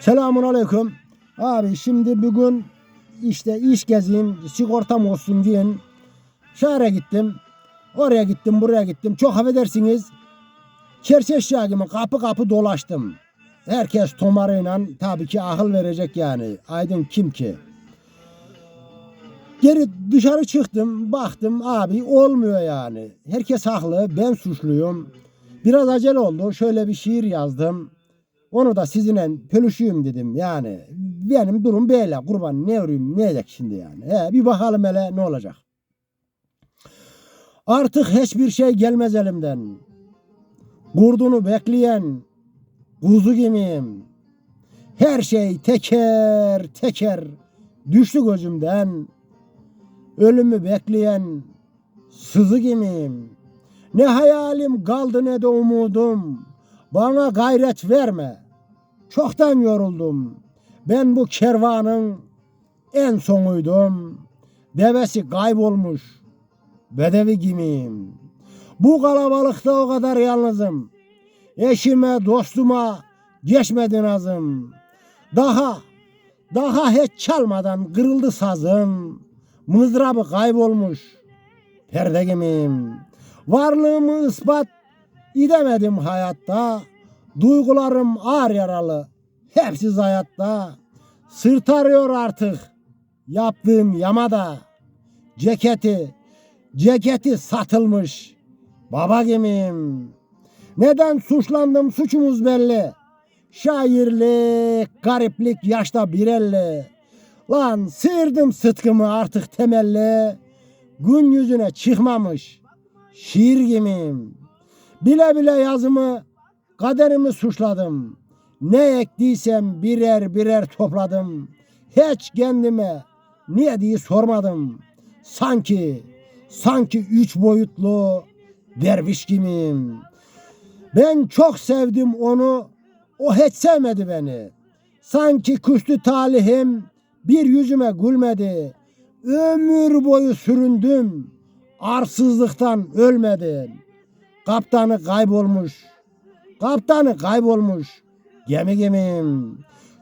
Selamun aleyküm. Abi şimdi bugün işte iş gezeyim, sigortam olsun diye şehre gittim. Oraya gittim, buraya gittim. Çok affedersiniz. Çerçeşya gibi kapı kapı dolaştım. Herkes tomarıyla tabii ki akıl verecek yani. Aydın kim ki? Geri dışarı çıktım, baktım abi olmuyor yani. Herkes haklı, ben suçluyum. Biraz acele oldu. Şöyle bir şiir yazdım. Onu da sizinle pölüşüyüm dedim yani. Benim durum böyle. Kurban ne öreyim ne edecek şimdi yani. He, bir bakalım hele ne olacak. Artık hiçbir şey gelmez elimden. Kurdunu bekleyen kuzu gibiyim. Her şey teker teker düştü gözümden. Ölümü bekleyen sızı gibiyim. Ne hayalim kaldı ne de umudum. Bana gayret verme. Çoktan yoruldum. Ben bu kervanın en sonuydum. Devesi kaybolmuş. Bedevi gibiyim. Bu kalabalıkta o kadar yalnızım. Eşime, dostuma geçmedi nazım. Daha, daha hiç çalmadan kırıldı sazım. Mızrabı kaybolmuş. Perde gibiyim. Varlığımı ispat edemedim hayatta. Duygularım ağır yaralı. Hepsi hayatta. Sırt arıyor artık. Yaptığım yamada. Ceketi, ceketi satılmış. Baba gibiyim. Neden suçlandım suçumuz belli. Şairlik, gariplik yaşta bir elli. Lan sıyırdım sıtkımı artık temelli. Gün yüzüne çıkmamış. Şiir gibiyim. Bile bile yazımı, kaderimi suçladım. Ne ektiysem birer birer topladım. Hiç kendime niye diye sormadım. Sanki, sanki üç boyutlu derviş gibiyim. Ben çok sevdim onu, o hiç sevmedi beni. Sanki kuşlu talihim bir yüzüme gülmedi. Ömür boyu süründüm, arsızlıktan ölmedim. Kaptanı kaybolmuş, kaptanı kaybolmuş, gemi gemim.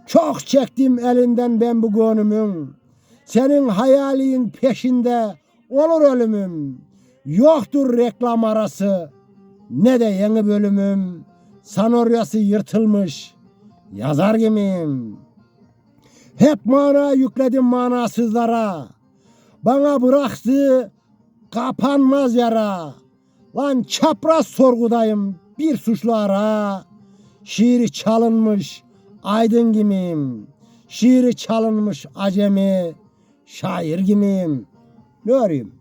Çok çektim elinden ben bu gönlümün. Senin hayalin peşinde olur ölümüm. Yoktur reklam arası ne de yeni bölümüm. Sanoryası yırtılmış yazar gibiyim. Hep mana yükledim manasızlara. Bana bıraktı kapanmaz yara. Lan çapraz sorgudayım bir suçlu ara. Şiiri çalınmış aydın gibiyim. Şiiri çalınmış acemi şair gibiyim. Ne arayayım?